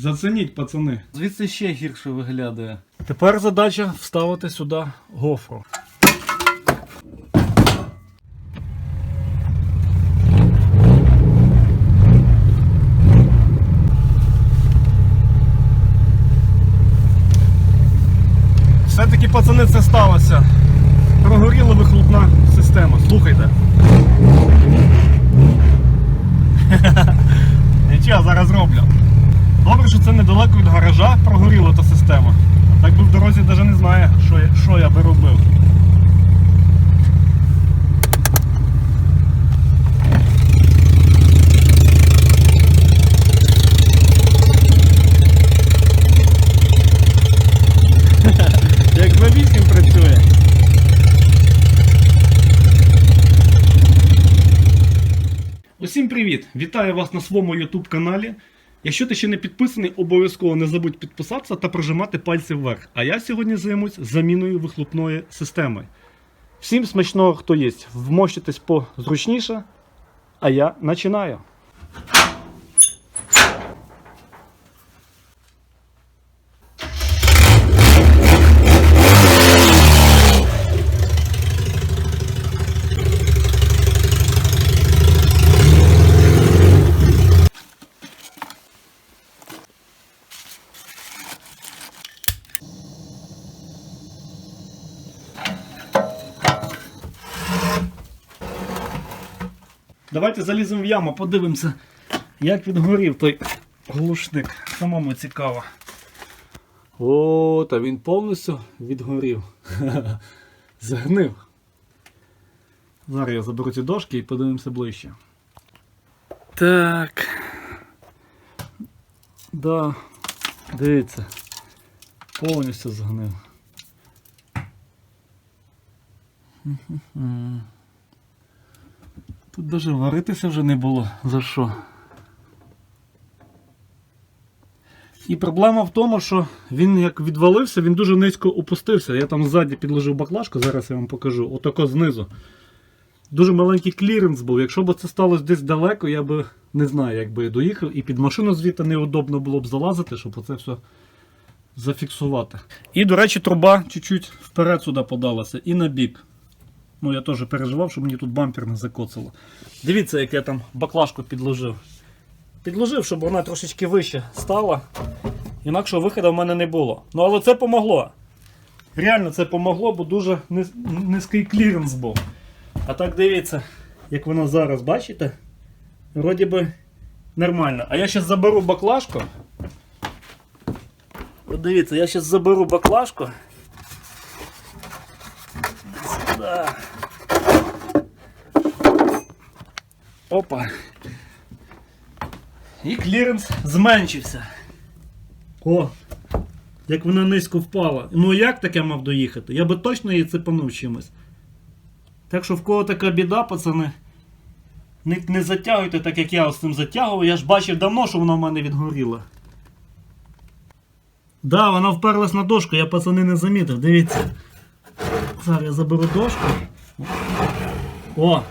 Зацініть, пацани. Звідси ще гірше виглядає. Тепер задача вставити сюди гофру. Все-таки, пацани, це сталося. Прогоріла вихлопна система. Слухайте. Нічого, зараз роблю. Добре, що це недалеко від гаража прогоріла та система. Так би в дорозі навіть не знає, що я, що я би робив. Як V8 працює. Усім привіт! Вітаю вас на своєму YouTube каналі. Якщо ти ще не підписаний, обов'язково не забудь підписатися та прожимати пальці вверх. А я сьогодні займусь заміною вихлопної системи. Всім смачного, хто є. Вмощитесь позручніше, а я починаю. Давайте заліземо в яму, подивимося, як відгорів той глушник. Самому цікаво. О, та він повністю відгорів. Загнив. Зараз я заберу ці дошки і подивимося ближче. Так. Да, дивіться. Повністю згнив. Тут навіть варитися вже не було за що. І проблема в тому, що він як відвалився, він дуже низько опустився. Я там ззаді підложив баклажку, зараз я вам покажу, отако знизу. Дуже маленький кліренс був. Якщо б це сталося десь далеко, я би не знаю, як би я доїхав. І під машину звідти неудобно було б залазити, щоб оце все зафіксувати. І, до речі, труба чуть-чуть вперед сюди подалася і на бік. Ну, я теж переживав, щоб мені тут бампер не закоцало. Дивіться, як я там баклажку підложив. Підложив, щоб вона трошечки вище стала. Інакшого виходу в мене не було. Ну, але це помогло. Реально це помогло, бо дуже низький кліренс був. А так дивіться, як вона зараз, бачите? Вроді би нормально. А я зараз заберу баклажку. От дивіться, я зараз заберу баклажку. Сюди. Опа. І кліренс зменшився. О! Як вона низько впала. Ну як таке мав доїхати? Я би точно її цепанув чимось. Так що в кого така біда, пацани, не, не затягуйте так, як я з цим затягував. Я ж бачив давно, що вона в мене відгоріла. Да, вона вперлась на дошку, я пацани не замітив, дивіться. Зараз я заберу дошку. О,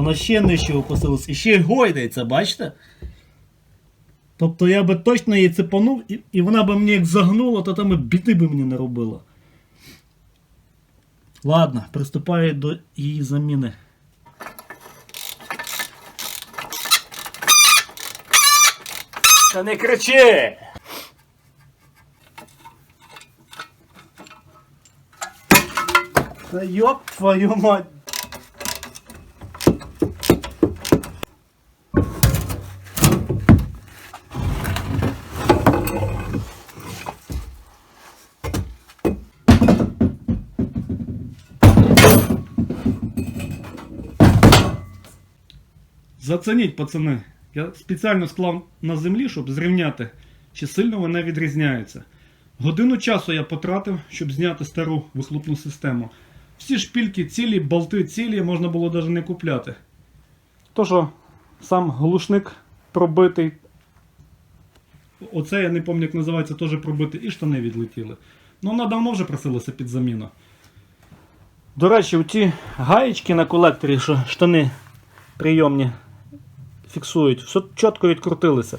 вона ще нижче опустилась. І ще й гойдається, бачите? Тобто я би точно її цепанув, і, і вона би мені як загнула, то там і біди би мені не робила. Ладно, приступаю до її заміни. Та не кричи! Та ёб твою мать! Зацініть, пацани. Я спеціально склав на землі, щоб зрівняти, чи сильно вона відрізняється. Годину часу я потратив, щоб зняти стару вихлопну систему. Всі шпільки цілі, болти цілі, можна було навіть не купляти. То що, сам глушник пробитий. Оце я не пам'ятаю, як називається, теж пробитий, і штани відлетіли. Ну, вона давно вже просилася під заміну. До речі, ті гаєчки на колекторі, що штани прийомні фіксують, все чітко відкрутилися.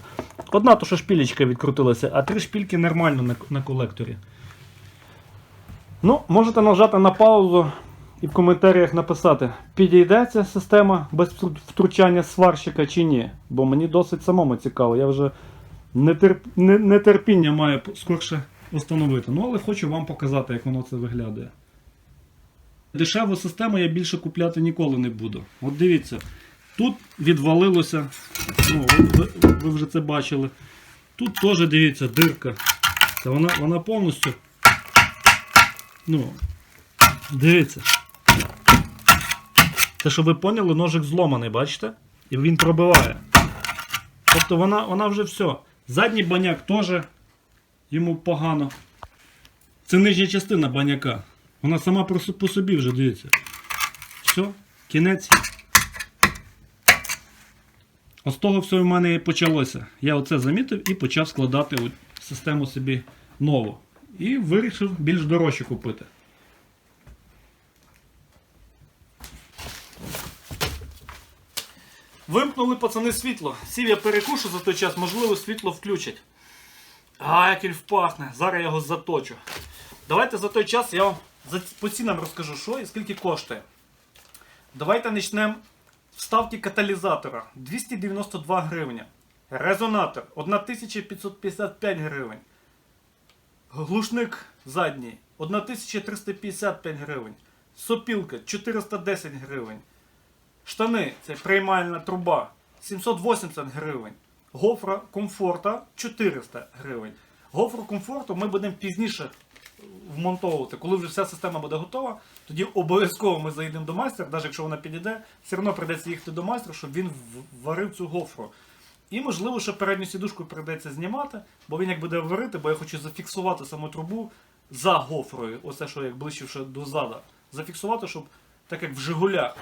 Одна то що шпілечка відкрутилася, а три шпільки нормально на, на колекторі. Ну, можете нажати на паузу і в коментарях написати, підійде ця система без втручання сварщика чи ні. Бо мені досить самому цікаво. Я вже нетерп... нетерпіння маю скорше встановити. Ну, але хочу вам показати, як воно це виглядає. Дешеву систему я більше купляти ніколи не буду. От дивіться, тут відвалилося, ну, ви, ви вже це бачили. Тут теж дивіться, дирка. Це вона, вона повністю. Ну, дивіться. Це щоб ви поняли, ножик зломаний, бачите? І він пробиває. Тобто вона, вона вже все. Задній баняк теж йому погано. Це нижня частина баняка. Вона сама по собі вже дивіться. Все, кінець. Ось того все в мене і почалося. Я оце замітив і почав складати систему собі нову. І вирішив більш дорожче купити. Вимкнули пацани світло. Сів я перекушу за той час, можливо, світло включать. А, як він впахне. Зараз я його заточу. Давайте за той час я вам по цінам розкажу, що і скільки коштує. Давайте почнемо вставки каталізатора 292 гривні. Резонатор 1555 гривень. Глушник задній 1355 гривень. Сопілка 410 гривень. Штани це приймальна труба 780 гривень. Гофра комфорта 400 гривень. Гофру комфорту ми будемо пізніше вмонтовувати. Коли вже вся система буде готова, тоді обов'язково ми заїдемо до майстра, навіть якщо вона підійде, все одно прийдеться їхати до майстра, щоб він варив цю гофру. І можливо, що передню сідушку прийдеться знімати, бо він як буде варити, бо я хочу зафіксувати саму трубу за гофрою, оце що як ближче до зада. Зафіксувати, щоб так як в Жигулях.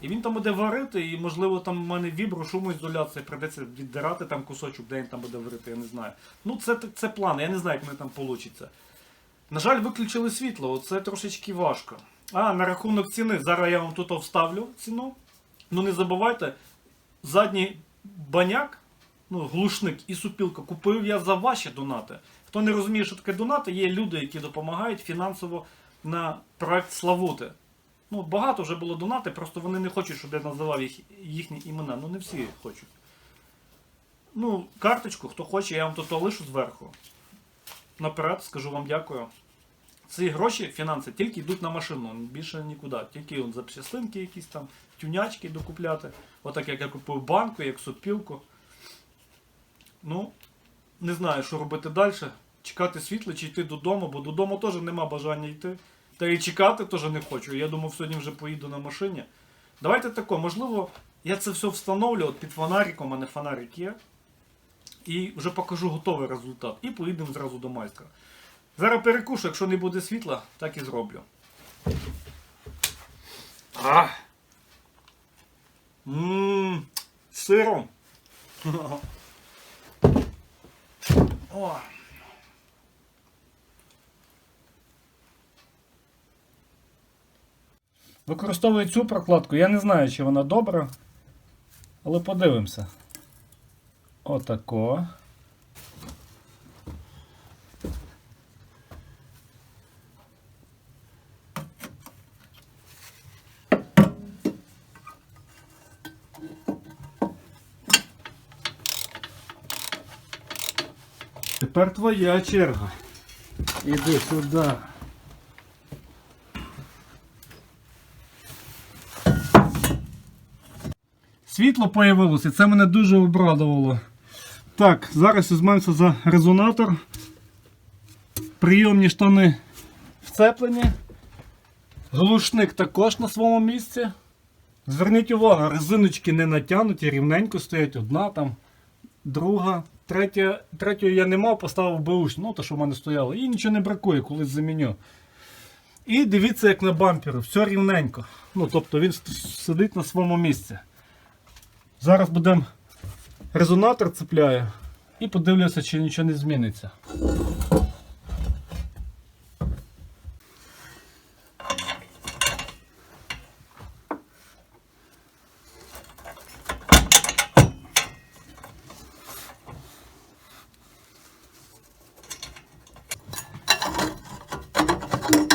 І він там буде варити, і можливо там в мене вібро, шумоізоляція, прийдеться віддирати там кусочок, де він там буде варити, я не знаю. Ну це, це план, я не знаю, як вони там вийде. На жаль, виключили світло, це трошечки важко. А, на рахунок ціни, зараз я вам тут вставлю ціну. Ну не забувайте, задній баняк, ну, глушник і супілка купив я за ваші донати. Хто не розуміє, що таке донати, є люди, які допомагають фінансово на проект Славути. Ну, багато вже було донати, просто вони не хочуть, щоб я називав їх, їхні імена. Ну не всі хочуть. Ну, карточку, хто хоче, я вам тут лишу зверху. Наперед скажу вам дякую. Ці гроші, фінанси, тільки йдуть на машину, більше нікуди. Тільки от запчастинки якісь там, тюнячки докупляти. Отак як я купив банку, як сопілку. Ну, не знаю, що робити далі. Чекати світло чи йти додому, бо додому теж нема бажання йти. Та і чекати теж не хочу. Я думав, сьогодні вже поїду на машині. Давайте тако, можливо, я це все встановлю от під фонариком, у мене фонарик є. І вже покажу готовий результат. І поїдемо зразу до майстра. Зараз перекушу, якщо не буде світла, так і зроблю. А! Ммм, сиром. О. Використовую цю прокладку. Я не знаю, чи вона добра, але подивимося. Отако. Тепер твоя черга. Іди сюди. Світло появилося, це мене дуже обрадувало. Так, зараз візьмемося за резонатор. Прийомні штани вцеплені. Глушник також на своєму місці. Зверніть увагу, резиночки не натягнуті, рівненько стоять одна там, друга, третя, третю я не мав, поставив беуш, ну то що в мене стояло. І нічого не бракує, колись заміню. І дивіться, як на бампері, все рівненько. Ну, тобто він сидить на своєму місці. Зараз будемо резонатор цепляю і подивлюся, чи нічого не зміниться.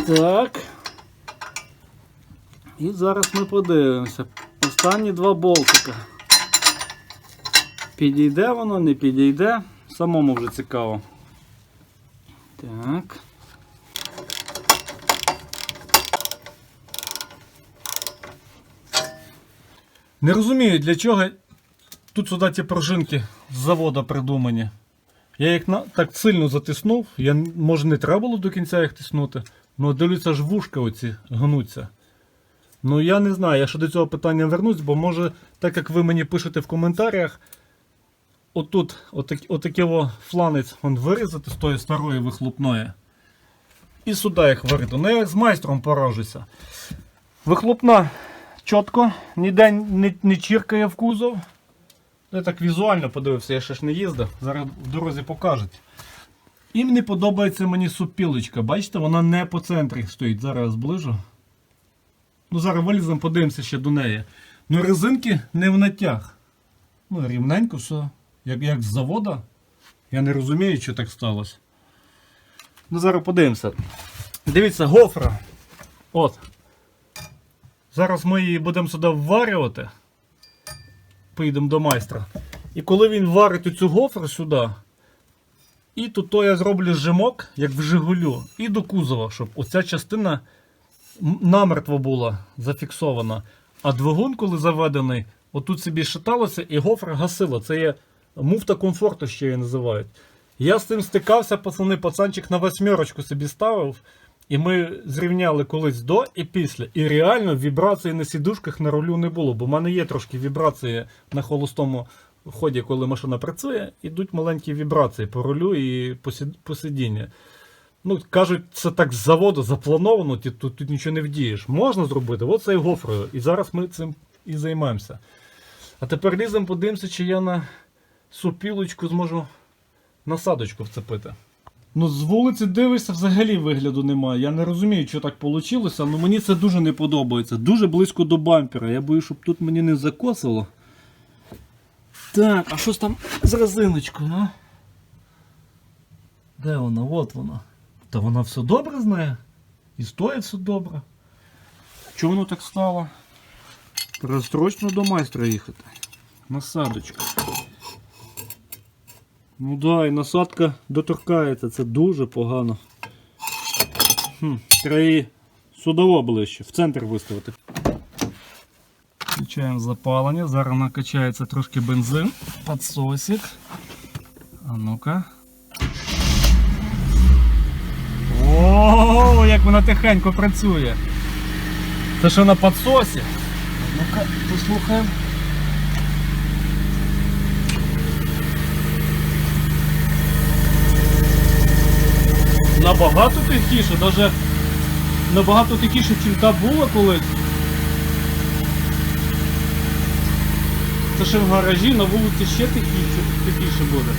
Так. І зараз ми подивимося. Останні два болтика. Підійде воно, не підійде. Самому вже цікаво. Так. Не розумію, для чого тут сюди ті пружинки з заводу придумані. Я їх на, так сильно затиснув, я, може не треба було до кінця їх тиснути, але дивлюся ж вушка оці гнуться. Ну я не знаю, я ще до цього питання вернусь, бо може, так як ви мені пишете в коментарях, отут отак, отакий фланець он вирізати з тої старої вихлопної. І сюди їх варити. Ну я з майстром поражуся. Вихлопна чітко, ніде не, не чіркає в кузов. Я так візуально подивився, я ще ж не їздив. Зараз в дорозі покажуть. І мені подобається мені супілочка. Бачите, вона не по центрі стоїть. Зараз зближу. Ну, зараз виліземо, подивимося ще до неї. Ну, резинки не в натяг. Ну, рівненько все. Як, як з завода. Я не розумію, що так сталося. Ну, зараз подивимося. Дивіться, гофра. От. Зараз ми її будемо сюди вварювати. Поїдемо до майстра. І коли він варить цю гофру сюди, і тут то я зроблю жимок, як в Жигулю, і до кузова, щоб оця частина намертво була зафіксована. А двигун, коли заведений, отут собі шаталося і гофра гасила. Це є муфта комфорту, ще її називають. Я з цим стикався, пацани, пацанчик на восьмерочку собі ставив. І ми зрівняли колись до і після. І реально вібрації на сідушках на рулю не було, бо в мене є трошки вібрації на холостому ході, коли машина працює, ідуть маленькі вібрації по рулю і по, сід... сидінню. Ну, кажуть, це так з заводу заплановано, тут, тут нічого не вдієш. Можна зробити, от це і гофрою. І зараз ми цим і займаємося. А тепер ліземо, подивимося, чи я на супілочку зможу насадочку вцепити. Ну, з вулиці дивишся, взагалі вигляду немає. Я не розумію, що так вийшло, але мені це дуже не подобається. Дуже близько до бампера. Я боюсь, щоб тут мені не закосило. Так, а що там з резиночкою, ну? Де вона? От вона. Та вона все добре знає. І стоїть все добре. Чому воно так стало? Треба до майстра їхати. Насадочка. Ну да, і насадка доторкається, це дуже погано. Хм, треба судово ближче, в центр виставити. Включаємо запалення, зараз накачається трошки бензин, підсосик. А ну-ка. О, як вона тихенько працює. Це що на підсосі? Ну-ка, послухаємо. Набагато тихіше, навіть набагато тихіше, ніж та була колись. Це ще в гаражі, на вулиці ще тихіше, тихіше буде.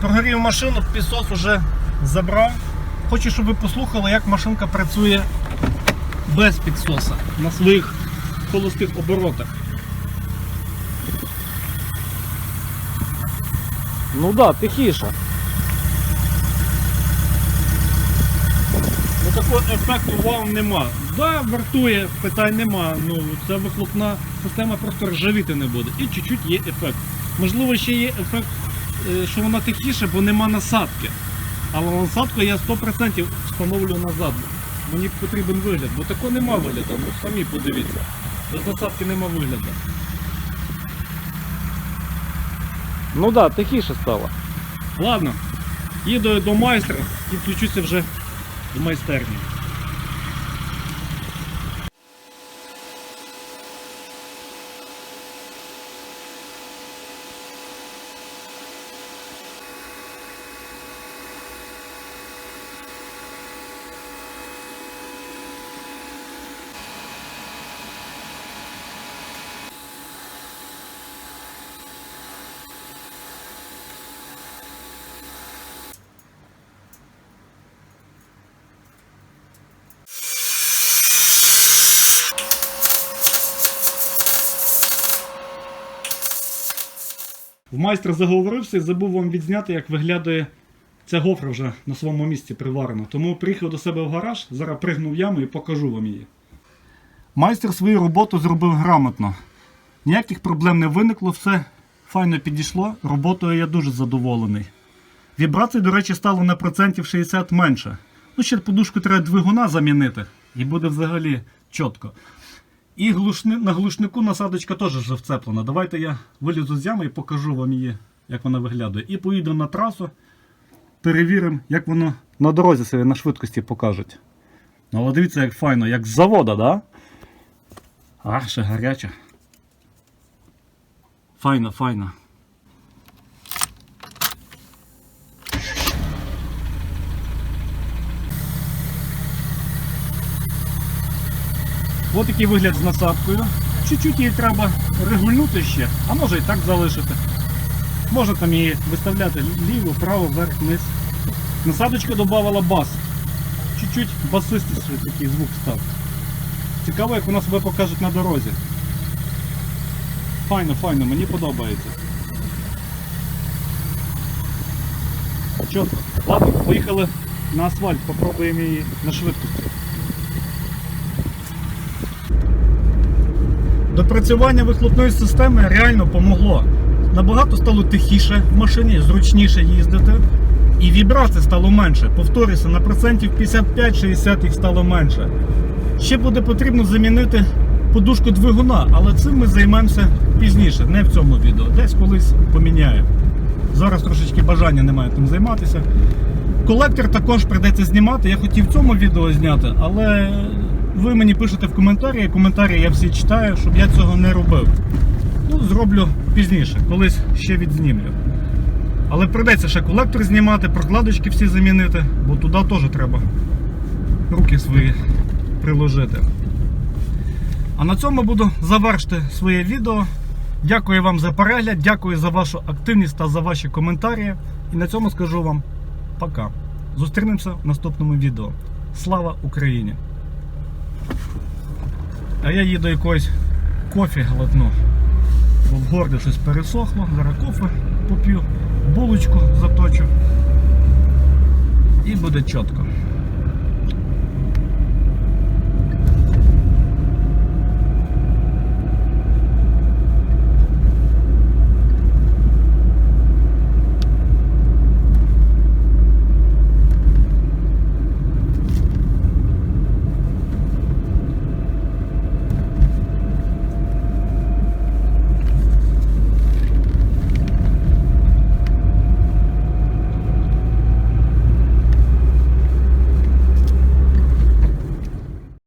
Прогорів машину, пісос уже забрав. Хочу, щоб ви послухали, як машинка працює без підсоса на своїх холостих оборотах. Ну так, да, тихіше. Такого ефекту вау нема. Да, вартує, питань нема. Ну ця вихлопна система просто ржавіти не буде. І чуть-чуть є ефект. Можливо, ще є ефект, е, що вона тихіше, бо нема насадки. Але насадку я 100% встановлю назад. Мені потрібен вигляд, бо такого нема вигляду. Ну самі подивіться. Без насадки нема вигляду. Ну так, да, тихіше стало. Ладно, їду до майстра і включуся вже в майстерні. В майстра заговорився і забув вам відзняти, як виглядає ця гофра вже на своєму місці приварена. Тому приїхав до себе в гараж, зараз пригну в яму і покажу вам її. Майстер свою роботу зробив грамотно. Ніяких проблем не виникло, все файно підійшло. Роботою я дуже задоволений. Вібрацій, до речі, стало на процентів 60 менше. Ну, ще подушку треба двигуна замінити, і буде взагалі чітко. І глушни, на глушнику насадочка теж вже вцеплена. Давайте я вилізу з ями і покажу вам її, як вона виглядає. І поїду на трасу, перевіримо, як воно на дорозі себе на швидкості покажуть. Ну, але дивіться, як файно, як з завода, да? А, ще гаряча. Файно, файно. Ось такий вигляд з насадкою. Чуть-чуть її треба регульнути ще, а може і так залишити. Можна там її виставляти ліво, право, вверх, вниз. Насадочка додавала бас. Чуть-чуть басистіший такий звук став. Цікаво, як вона себе покаже на дорозі. Файно, файно, мені подобається. Чітко. Ладно, поїхали на асфальт, попробуємо її на швидкості. Допрацювання вихлопної системи реально помогло. Набагато стало тихіше в машині, зручніше їздити. І вібрацій стало менше. Повторюся, на процентів 55-60 їх стало менше. Ще буде потрібно замінити подушку двигуна, але цим ми займемося пізніше, не в цьому відео. Десь колись поміняю. Зараз трошечки бажання немає тим займатися. Колектор також прийдеться знімати. Я хотів в цьому відео зняти, але ви мені пишете в коментарі, коментарі я всі читаю, щоб я цього не робив. Ну, зроблю пізніше, колись ще відзнімлю. Але прийдеться ще колектор знімати, прокладочки всі замінити, бо туди теж треба руки свої приложити. А на цьому буду завершити своє відео. Дякую вам за перегляд, дякую за вашу активність та за ваші коментарі. І на цьому скажу вам пока. Зустрінемося в наступному відео. Слава Україні! А я їду якось кофі глотну. Бо в горлі щось пересохло, зараз кофе поп'ю, булочку заточу. І буде чітко.